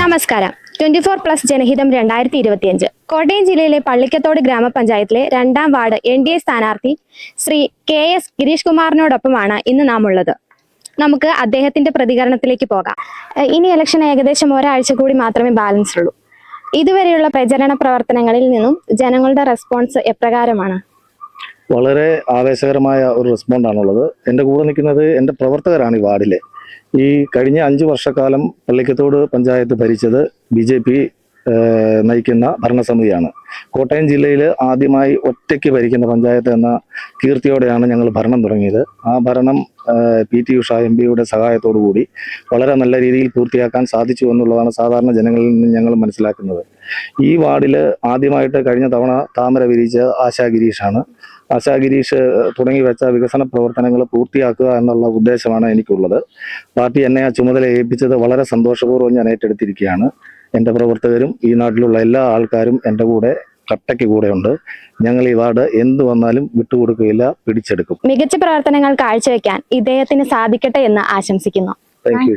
നമസ്കാരം. Twenty four plus ജനഹിതം രണ്ടായിരത്തി ഇരുപത്തിയഞ്ച് കോട്ടയം ജില്ലയിലെ പള്ളിക്കത്തോട് ഗ്രാമപഞ്ചായത്തിലെ രണ്ടാം വാർഡ് എൻ ഡി എ സ്ഥാനാർത്ഥി ശ്രീ കെ എസ് ഗിരീഷ് കുമാറിനോടൊപ്പമാണ് ഇന്ന് നാം ഉള്ളത് നമുക്ക് അദ്ദേഹത്തിന്റെ പ്രതികരണത്തിലേക്ക് പോകാം. ഇനി ഇലക്ഷൻ ഏകദേശം ഒരാഴ്ച കൂടി മാത്രമേ ബാലൻസ് ഉള്ളൂ. ഇതുവരെയുള്ള പ്രചരണ പ്രവർത്തനങ്ങളിൽ നിന്നും ജനങ്ങളുടെ റെസ്പോൺസ് എപ്രകാരമാണ്? വളരെ ആവേശകരമായ ഒരു റെസ്പോണ്ടാണുള്ളത് എന്റെ കൂടെ നിൽക്കുന്നത് എന്റെ പ്രവർത്തകരാണ് ഈ വാർഡിലെ. ഈ കഴിഞ്ഞ അഞ്ച് വർഷക്കാലം പള്ളിക്കത്തോട് പഞ്ചായത്ത് ഭരിച്ചത് ബി ജെ പി നയിക്കുന്ന ഭരണസമിതിയാണ്. കോട്ടയം ജില്ലയിൽ ആദ്യമായി ഒറ്റയ്ക്ക് ഭരിക്കുന്ന പഞ്ചായത്ത് എന്ന കീർത്തിയോടെയാണ് ഞങ്ങൾ ഭരണം തുടങ്ങിയത്. ആ ഭരണം പി. ടി. ഉഷ എം പിയുടെ സഹായത്തോടു കൂടി വളരെ നല്ല രീതിയിൽ പൂർത്തിയാക്കാൻ സാധിച്ചു എന്നുള്ളതാണ് സാധാരണ ജനങ്ങളിൽ നിന്ന് ഞങ്ങൾ മനസ്സിലാക്കുന്നത്. ഈ വാർഡിൽ ആദ്യമായിട്ട് കഴിഞ്ഞ തവണ താമര വിരിച്ച ആശാ ഗിരീഷാണ്. ആശാ ഗിരീഷ് തുടങ്ങി വെച്ച വികസന പ്രവർത്തനങ്ങൾ പൂർത്തിയാക്കുക എന്നുള്ള ഉദ്ദേശമാണ് എനിക്കുള്ളത്. പാർട്ടി എന്നെ ആ ചുമതല ഏൽപ്പിച്ചത് വളരെ സന്തോഷപൂർവം ഞാൻ ഏറ്റെടുത്തിരിക്കുകയാണ്. എന്റെ പ്രവർത്തകരും ഈ നാട്ടിലുള്ള എല്ലാ ആൾക്കാരും എന്റെ കൂടെ കട്ടയ്ക്ക് കൂടെയുണ്ട്. ഞങ്ങൾ ഈ വാർഡ് എന്ത് വന്നാലും വിട്ടുകൊടുക്കുകയില്ല പിടിച്ചെടുക്കും. മികച്ച പ്രവർത്തനങ്ങൾ കാഴ്ചവെക്കാൻ ഇദ്ദേഹത്തിന് സാധിക്കട്ടെ എന്ന് ആശംസിക്കുന്നു. Thank you